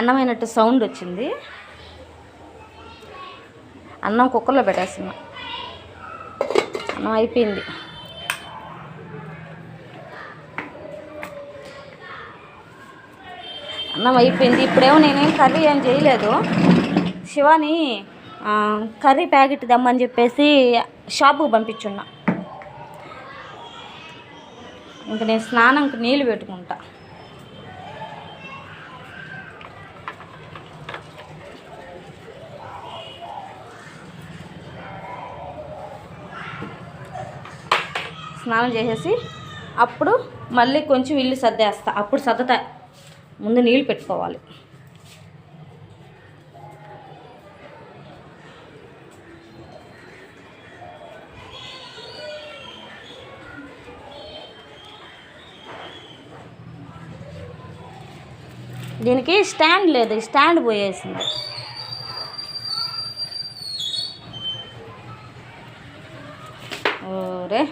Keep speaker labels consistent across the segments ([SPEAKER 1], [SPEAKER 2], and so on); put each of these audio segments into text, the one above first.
[SPEAKER 1] అన్నమైనట్టు sound వచ్చింది. అన్నం కుక్కర్లో పెట్టేస్తున్నా. అన్నం అయిపోయింది. అన్నం అయిపోయింది. ఇప్పుడేమో నేనేం కర్రీ ఏం చేయలేదు. శివాని కర్రీ ప్యాకెట్ దమ్మని చెప్పేసి షాపుకు పంపించున్నా. ఇంక నేను స్నానంకి నీళ్ళు పెట్టుకుంటా. స్నానం చేసేసి అప్పుడు మళ్ళీ కొంచెం ఇల్లు సర్దేస్తా. అప్పుడు సర్దతా. ముందు నీళ్ళు పెట్టుకోవాలి. దీనికి స్టాండ్ లేదు. స్టాండ్ పోయేసింది. ఓరే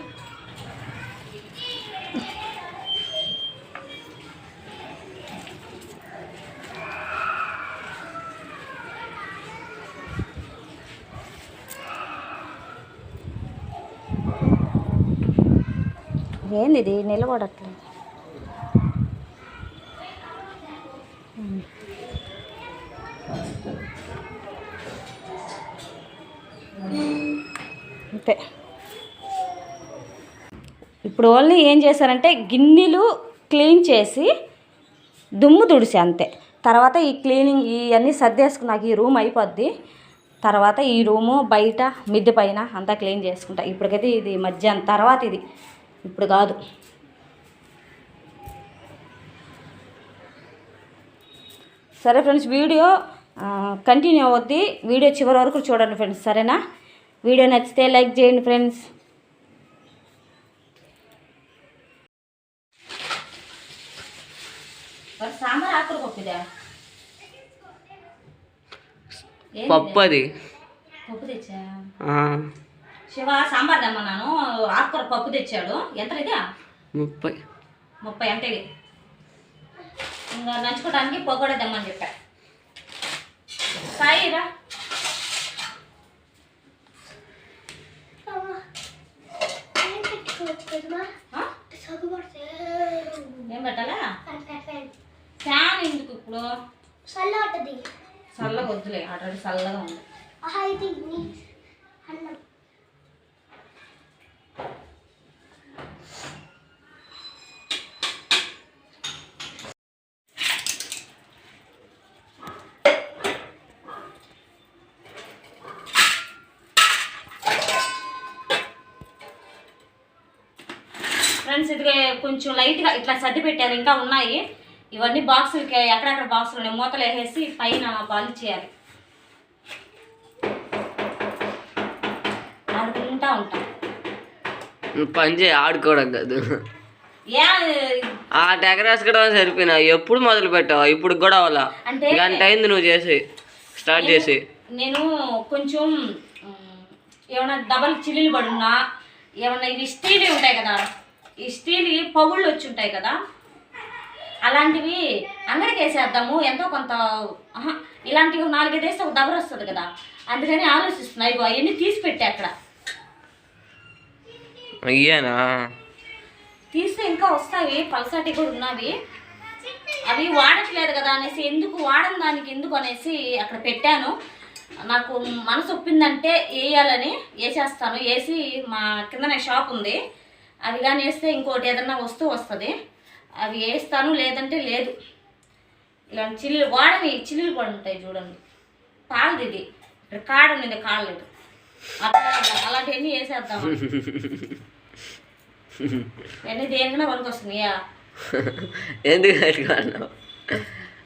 [SPEAKER 1] ఏంది ఇది నిలబడట్లేదు. అంతే. ఇప్పుడు ఓన్లీ ఏం చేశారంటే గిన్నెలు క్లీన్ చేసి దుమ్ము తుడిసి అంతే. తర్వాత ఈ క్లీనింగ్ ఇవన్నీ సర్దేసుకున్నాక ఈ రూమ్ అయిపోద్ది. తర్వాత ఈ రూము బయట మిద్దె పైన అంతా క్లీన్ చేసుకుంటా. ఇప్పటికైతే ఇది మధ్యాహ్నం తర్వాత ఇది. ఇప్పుడు కాదు. సరే ఫ్రెండ్స్ వీడియో కంటిన్యూ అవుద్ది. వీడియో చివరి వరకు చూడండి ఫ్రెండ్స్ సరేనా? వీడియో నచ్చితే లైక్ చేయండి ఫ్రెండ్స్. సాంబార్ ఆకులు పప్పుదా?
[SPEAKER 2] పప్పు అది
[SPEAKER 1] పప్పు తెచ్చా? శివ సాంబార్ తెమ్మన్నాను. ఆకుకూర పప్పు తెచ్చాడు. ఎంత ఇదా
[SPEAKER 2] ముప్పై.
[SPEAKER 1] ముప్పై అంటే ఇది. ఇంకా నంచుకోవడానికి పకోడా తెమ్మని చెప్పా. సాయి రా? ఏం పెట్టాలా? ఫ్యాన్ ఎందుకు ఇప్పుడు? చల్లగా వద్దులే. ఆల్రెడీ చల్లగా ఉంది. ఫ్రెండ్స్ ఇది కొంచెం లైట్గా ఇట్లా సర్ది పెట్టారు. ఇంకా ఉన్నాయి. ఇవన్నీ బాక్సులకి ఎక్కడెక్కడ బాక్సులు ఉన్నాయి? మూతలు వేసేసి పైన బాలి చేయాలి. ఆడుకుంటా ఉంటాం.
[SPEAKER 2] పని చేయి ఆడుకోవడం కాదు.
[SPEAKER 1] ఏ
[SPEAKER 2] ఆ టెకరాసుకోవడం సరిపోయినా. ఎప్పుడు మొదలు పెట్టావు? ఇప్పుడు కూడా అవ్వాలా
[SPEAKER 1] అంటే
[SPEAKER 2] గంట అయింది నువ్వు చేసి. స్టార్ట్ చేసి.
[SPEAKER 1] నేను కొంచెం ఏమైనా డబల్ చిల్లులు పడున్నా? ఏమన్నా ఇవి స్టీల్ ఉంటాయి కదా? ఈ స్టీల్ పగుళ్ళు వచ్చి ఉంటాయి కదా అలాంటివి అంగడికి వేసేద్దాము ఎంతో కొంత ఇలాంటివి నాలుగైదు వేస్తే ఒక దబర వస్తుంది కదా. అందుకని ఆలోచిస్తున్నా ఇగో అవన్నీ తీసి పెట్టా అక్కడ.
[SPEAKER 2] అయ్యానా?
[SPEAKER 1] తీస్తే ఇంకా వస్తాయి పల్సాటి కూడా ఉన్నవి. అవి వాడట్లేదు కదా అనేసి ఎందుకు వాడని దానికి ఎందుకు అనేసి అక్కడ పెట్టాను. నాకు మనసు ఒప్పిందంటే వేయాలని వేసేస్తాను. వేసి మా కిందనే షాప్ ఉంది. అవి కానీ వేస్తే ఇంకోటి ఏదన్నా వస్తువు వస్తుంది. అవి వేస్తాను లేదంటే లేదు. ఇలాంటి చిల్లులు వాడని చిల్లులు కూడా ఉంటాయి చూడండి. పాలది ఇది. ఇక్కడ కాడ ఉంది అట్లా అలాంటివన్నీ వేసేద్దాం. అన్నీ దేనికైనా పనికి వస్తున్నాయా
[SPEAKER 2] ఎందుకు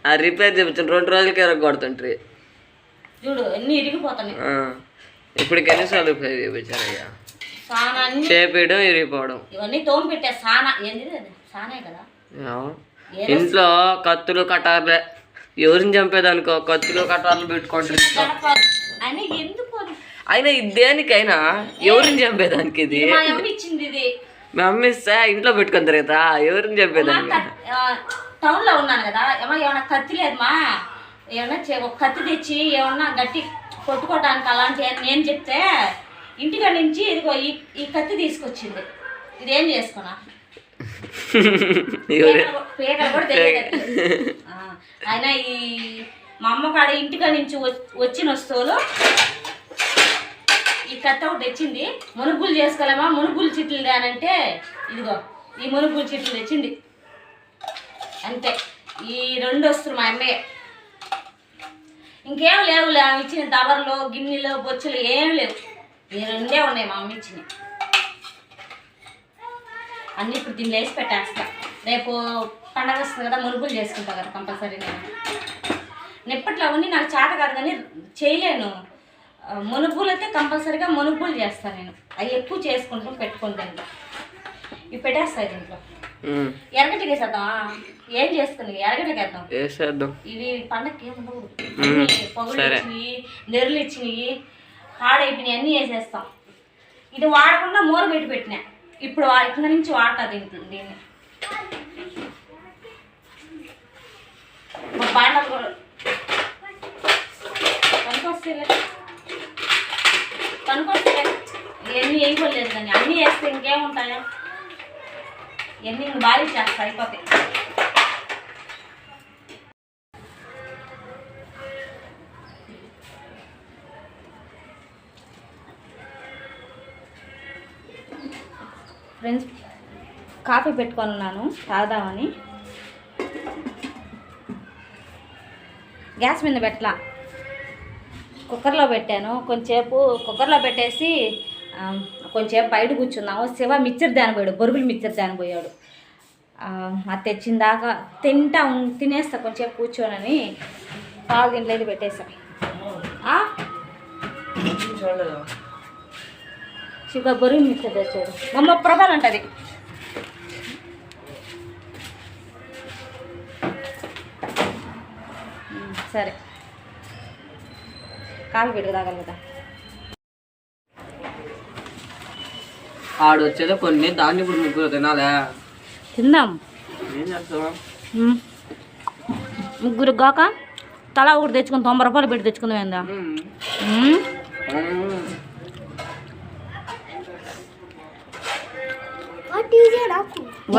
[SPEAKER 2] ఆ రిపేర్ చేపించిన రెండు రోజులకి కొడుతుంటారు
[SPEAKER 1] చూడు అన్నీ ఇరిగిపోతున్నాయి.
[SPEAKER 2] ఇప్పుడు ఎన్నిసార్లు రిపేర్ చేయించారయ్యా
[SPEAKER 1] సానా అన్ని
[SPEAKER 2] చేపేయడం ఇరిగిపోవడం.
[SPEAKER 1] ఇవన్నీ తోమి పెట్టా. సానా ఏంది? సానే కదా.
[SPEAKER 2] ఇంట్లో కత్తులు కటార్లే. ఎవరిని చంపేదనుకో కత్తులు కటార్లు
[SPEAKER 1] అని ఎందుకు అది?
[SPEAKER 2] అయినా ఇది దేనికైనా ఎవరిని చంపేదానికి ఇది?
[SPEAKER 1] మా అమ్మ ఇచ్చింది ఇది.
[SPEAKER 2] మా అమ్మ ఇస్తే ఇంట్లో పెట్టుకుని తిరుగుతా. ఎవరిని చంపేదానికి?
[SPEAKER 1] టౌన్లో ఉన్నాను కదా. ఏమో ఏమైనా కత్తి లేదు మా ఏమన్నా కత్తి తెచ్చి ఏమన్నా గట్టి కొట్టుకోవడానికి అలాంటి నేను చెప్తే ఇంటికాడ నుంచి ఇదిగో ఈ ఈ కత్తి తీసుకొచ్చింది. ఇదేం చేసుకున్నా?
[SPEAKER 2] ఎవరు
[SPEAKER 1] పేరు కూడా తెలియదు. ఆ, అయినా ఈ మా అమ్మ కాడ ఇంటికాడ నుంచి వచ్- వచ్చిన వస్తువులు ఈ కత్తి ఒకటి తెచ్చింది. మునుగులు చేసుకోలేమా? మునుగులు చిట్లు అంటే ఇదిగో ఈ మునుగులు చిట్లు తెచ్చింది. అంతే. ఈ రెండు వస్తువులు మా అమ్మే. ఇంకేం లేవు ఆమె ఇచ్చిన దవర్లు గిన్నెలు బొచ్చులు ఏం లేవు. ఈ రెండే ఉన్నాయి మా అమ్మ ఇచ్చినవి అన్నీ ఇప్పుడు దీన్ని వేసి పెట్టేస్తా. రేపు పండగ వస్తుంది కదా మునుగులు చేసుకుంటా కదా కంపల్సరీ నేను. నిప్పట్లో అవన్నీ నాకు చేత కాదు కానీ చేయలేను. మునుగులు అయితే కంపల్సరీగా మునుగులు చేస్తాను నేను. అవి ఎక్కువ చేసుకుంటాం పెట్టుకుంటాను. ఇవి పెట్టేస్తాయి దీంట్లో. ఎరగటికి వేసేద్దామా ఏం చేసుకుని ఎరగటికి వేద్దాం.
[SPEAKER 2] వేసేద్దాం.
[SPEAKER 1] ఇవి పండగకి ఏమి ఉండవు పొగలు. ఇచ్చినవి నెర్రలు ఇచ్చినవి పాడైపోయినాయి అన్నీ వేసేస్తాం. ఇది వాడకుండా మూర పెట్టి పెట్టినా. ఇప్పుడు ఇక్కడ నుంచి వాడతా దీంట్లో దీన్ని. మా బాండలు కూడా. పనికొస్తేలే పనికొస్తేలే ఇవన్నీ వేయకూడలేదు కానీ అన్నీ వేస్తే ఇంకేముంటాయా? ఇవన్నీ బాగా చేస్తా అయిపోతాయి. ఫ్రెండ్స్ కాఫీ పెట్టుకొని ఉన్నాను తాగుదామని. గ్యాస్ మీద పెట్టలా. కుక్కర్లో పెట్టాను కొంచెంసేపు కుక్కర్లో పెట్టేసి కొంచెంసేపు బయట కూర్చున్నాము. శివ మిక్చర్ దాని పోయాడు బొరుగులు మిక్చర్ దాని పోయాడు అది తెచ్చిన దాకా తింటా ఉం- తినేస్తా కొంచెంసేపు కూర్చోనని పాలు దీంట్లో పెట్టేసా. బొరుగు మిక్చర్ తెచ్చాడు మా ముప్పై రూపాయలు ఉంటుంది ఉమ్, సరే. కాఫీ పెట్టుకు తాగాలి కదా.
[SPEAKER 2] ఆడు వచ్చేదో కొన్ని దాన్ని ఇప్పుడు ముగ్గురు తినాలే.
[SPEAKER 1] తిందాం.
[SPEAKER 2] ఏం చేస్తావా?
[SPEAKER 1] ఉమ్. ముగ్గురు గాక తలా ఒకటి తెచ్చుకుని తొంభై రూపాయలు పెట్టి తెచ్చుకుందాం ఏందా?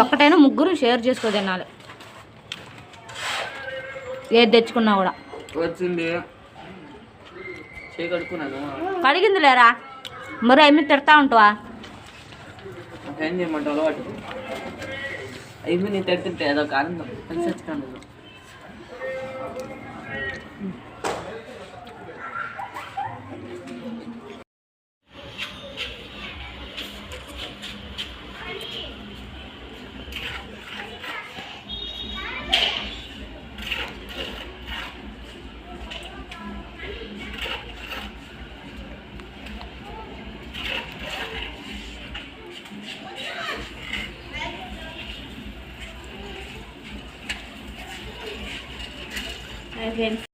[SPEAKER 1] ఒక్కటైనా ముగ్గురు షేర్ చేసుకో తినాలి. ఏది తెచ్చుకున్నా కూడా.
[SPEAKER 2] వచ్చింది.
[SPEAKER 1] కడిగింది లేరా? మరి అమ్మి తిడతా ఉంటావా?
[SPEAKER 2] ఏం చేయమంటావు అలవాటు? అయిపోయి నీ తడుతుంటే అదొక ఆనందం కలిసి వచ్చుకోండి
[SPEAKER 1] ఫ్రెండ్స్